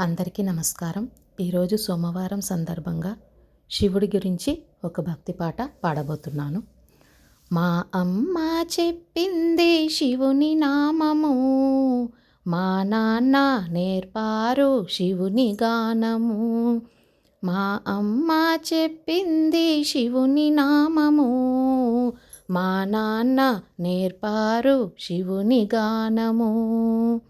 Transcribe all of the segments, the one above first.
అందరికీ నమస్కారం. ఈరోజు సోమవారం సందర్భంగా శివుడి గురించి ఒక భక్తి పాట పాడబోతున్నాను. మా అమ్మ చెప్పింది శివుని నామము మా నాన్న నేర్పారు శివుని గానము. మా అమ్మ చెప్పింది శివుని నామము మా నాన్న నేర్పారు శివుని గానము.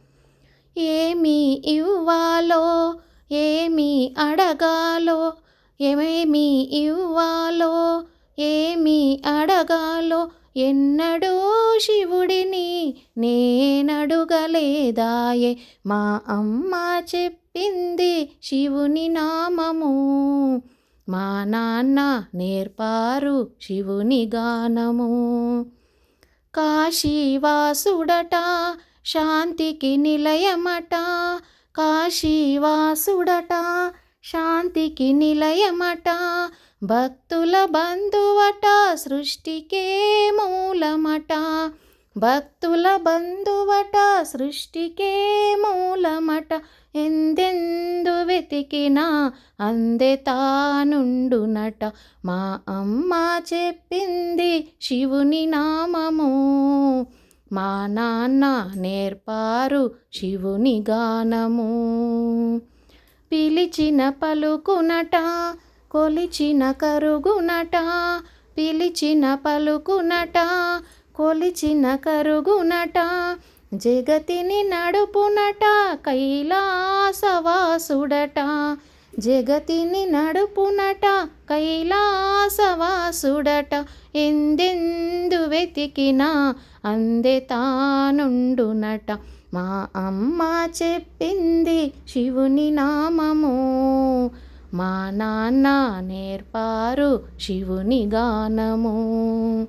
ఏమి ఇవ్వాలో ఏమి అడగాలో ఏమేమి ఇవ్వాలో ఏమి అడగాలో ఎన్నడూ శివుడిని నేనడుగలేదాయే. మా అమ్మ చెప్పింది శివుని నామము. మా నాన్న నేర్పారు శివుని గానము. కాశీవాసుడట శాంతికి నిలయమట కాశీవాసుడట శాంతికి నిలయమట భక్తుల బంధువట సృష్టికే మూలమట. భక్తుల బంధువట సృష్టికే మూలమట. ఎందెందు వెతికినా అందే తానుండునట. మా అమ్మ చెప్పింది శివుని నామము. మా నాన్న నేర్పారు శివుని గానము. పిలిచిన పలుకునట కొలిచిన కరుగునట పిలిచిన పలుకునట కొలిచిన కరుగునట జగతిని నడుపునట కైలాసవాసుడట. జగతిని నడుపునట కైలాసవాసుడట ఎందెందు వెతికినా అందే తానుండునట. మా అమ్మ చెప్పింది శివుని నామము. మా నాన్న నేర్పారు శివుని గానము.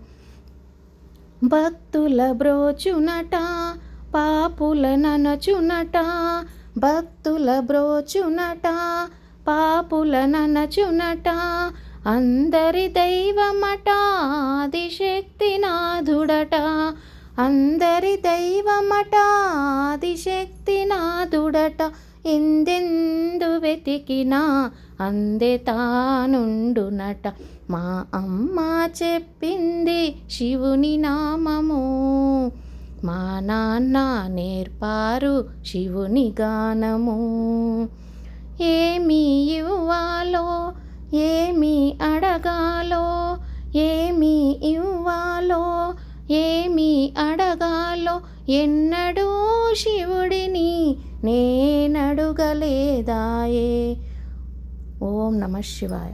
భక్తుల బ్రోచునట పాపుల ననచునట భక్తుల బ్రోచునట పాపులననచునట అందరి దైవమట ఆదిశక్తి అందరి దైవమట ఆదిశక్తి ఎందెందు వెతికినా అందే తానుండునట. మా అమ్మ చెప్పింది శివుని నామము. మా నాన్న నేర్పారు శివుని గానము. ఏమి ఇవ్వాలో ఏమి అడగాలో ఏమి ఇవ్వాలో ఏమి అడగాలో ఎన్నడూ శివుడిని నేనడుగలేదాయే. ఓం నమ శివాయ.